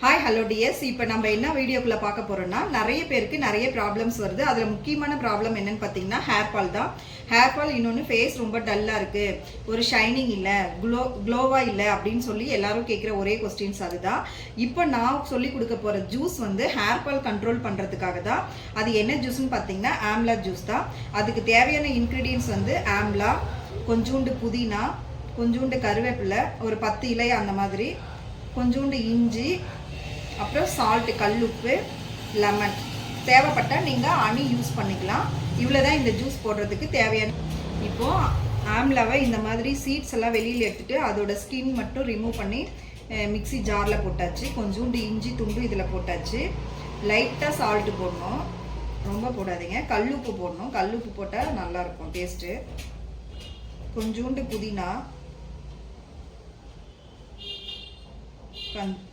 Hi hello DS இப்போ நம்ம என்ன வீடியோக்குள்ள பார்க்க போறோம்னா நிறைய பேருக்கு நிறைய ப்ராப்ளம்ஸ் வருது. அதில் முக்கியமான ப்ராப்ளம் என்னன்னு பார்த்தீங்கன்னா ஹேர் ஃபால் தான். ஹேர் ஃபால் இன்னொன்று ஃபேஸ் ரொம்ப டல்லாக இருக்கு. ஒரு ஷைனிங் இல்லை க்ளோ க்ளோவாக இல்லை அப்படின்னு சொல்லி எல்லாரும் கேட்குற ஒரே கொஸ்டின்ஸ் அதுதான். இப்போ நான் சொல்லி கொடுக்க போகிற ஜூஸ் வந்து ஹேர் ஃபால் கண்ட்ரோல் பண்ணுறதுக்காக தான். அது என்ன ஜூஸ்னு பார்த்தீங்கன்னா ஆம்லா ஜூஸ் தான். அதுக்கு தேவையான இன்க்ரீடியன்ஸ் வந்து ஆம்லா கொஞ்சோண்டு புதினா கொஞ்சூண்டு கருவேப்பிலை ஒரு பத்து இலை அந்த மாதிரி கொஞ்சூண்டு இஞ்சி அப்புறம் சால்ட்டு கல்லுப்பு லெமன் தேவைப்பட்டால் நீங்கள் அணி யூஸ் பண்ணிக்கலாம். இவ்வளோ தான் இந்த ஜூஸ் போடுறதுக்கு தேவையான. இப்போது ஆம்லாவை இந்த மாதிரி சீட்ஸ் எல்லாம் வெளியில் எடுத்துட்டு அதோட ஸ்கின் மட்டும் ரிமூவ் பண்ணி மிக்ஸி ஜாரில் போட்டாச்சு. கொஞ்சோண்டு இஞ்சி துண்டு இதில் போட்டாச்சு. லைட்டாக சால்ட்டு போடணும். ரொம்ப போடாதீங்க. கல்லுப்பு போடணும். கல்லுப்பு போட்டால் நல்லாயிருக்கும் டேஸ்ட்டு கொஞ்சோண்டு புதினா.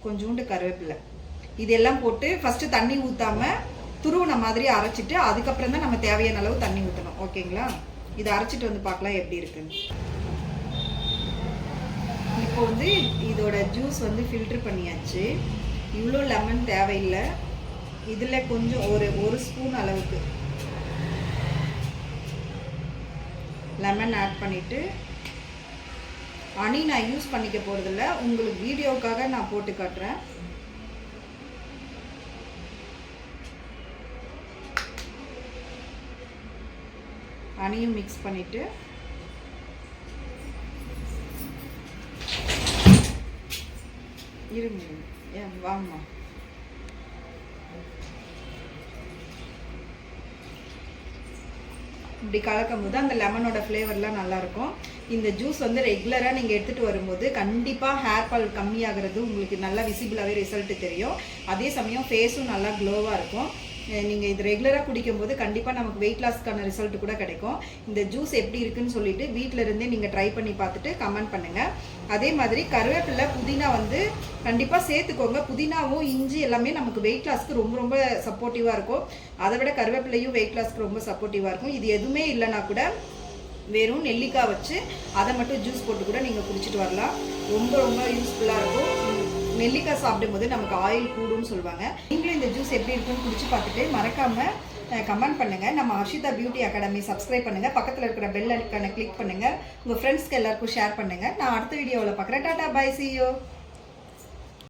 கொஞ்சோண்டு கருவேப்பிலை. இதெல்லாம் போட்டு ஃபஸ்ட்டு தண்ணி ஊற்றாம துருவின மாதிரி அரைச்சிட்டு அதுக்கப்புறம் தான் நம்ம தேவையான அளவு தண்ணி ஊற்றணும் ஓகேங்களா? இதை அரைச்சிட்டு வந்து பார்க்கலாம் எப்படி இருக்குன்னு. இப்போ வந்து இதோட ஜூஸ் வந்து ஃபில்டர் பண்ணியாச்சு. இவ்வளோ லெமன் தேவையில்லை. இதில் கொஞ்சம் ஒரு ஒரு ஸ்பூன் அளவுக்கு லெமன் ஆட் பண்ணிவிட்டு அணி நான் யூஸ் பண்ணிக்க போகிறதில்ல உங்களுக்கு வீடியோவுக்காக நான் போட்டு காட்டுறேன். ஹனியும் மிக்ஸ் பண்ணிவிட்டு இருங்க இருங்க. ஏன் வாங்கம்மா இப்படி கலக்கும் போது அந்த லெமனோட ஃப்ளேவர்லாம் நல்லாயிருக்கும். இந்த ஜூஸ் வந்து ரெகுலராக நீங்கள் எடுத்துகிட்டு வரும்போது கண்டிப்பாக ஹேர் ஃபால் கம்மியாகிறது உங்களுக்கு நல்லா விசிபிளாகவே ரிசல்ட்டு தெரியும். அதே சமயம் ஃபேஸும் நல்லா க்ளோவாக இருக்கும். நீங்கள் இது ரெகுலராக குடிக்கும்போது கண்டிப்பாக நமக்கு வெயிட் லாஸ்க்கான ரிசல்ட் கூட கிடைக்கும். இந்த ஜூஸ் எப்படி இருக்குன்னு சொல்லிட்டு வீட்டில் இருந்தே நீங்கள் ட்ரை பண்ணி பார்த்துட்டு கமெண்ட் பண்ணுங்கள் அதே மாதிரி கருவேப்பிலை புதினா வந்து கண்டிப்பாக சேர்த்துக்கோங்க. புதினாவும் இஞ்சி எல்லாமே நமக்கு வெயிட் லாஸ்க்கு ரொம்ப ரொம்ப சப்போர்ட்டிவாக இருக்கும். அதை விட கருவேப்பிலையும் வெயிட் லாஸ்க்கு ரொம்ப சப்போர்ட்டிவாக இருக்கும். இது எதுவுமே இல்லைனா கூட வெறும் நெல்லிக்காய் வச்சு அதை மட்டும் ஜூஸ் போட்டு கூட நீங்கள் குடிச்சிட்டு வரலாம். ரொம்ப ரொம்ப யூஸ்ஃபுல்லாக இருக்கும். நெல்லிக்காய் சாப்பிடும்போது நமக்கு ஆயில் கூடும்னு சொல்லுவாங்க. நீங்களும் இந்த ஜூஸ் எப்படி இருக்குன்னு குடிச்சு பார்த்துட்டு மறக்காமல் கமெண்ட் பண்ணுங்கள் நம்ம ஹர்ஷிதா பியூட்டி அகாடமி சப்ஸ்கிரைப் பண்ணுங்கள் பக்கத்தில் இருக்கிற பெல் ஐக்கானை கிளிக் பண்ணுங்கள் உங்கள் ஃப்ரெண்ட்ஸ்க்கு எல்லாருக்கும் ஷேர் பண்ணுங்கள் நான் அடுத்த வீடியோவில் பார்க்குறேன். Tata bye C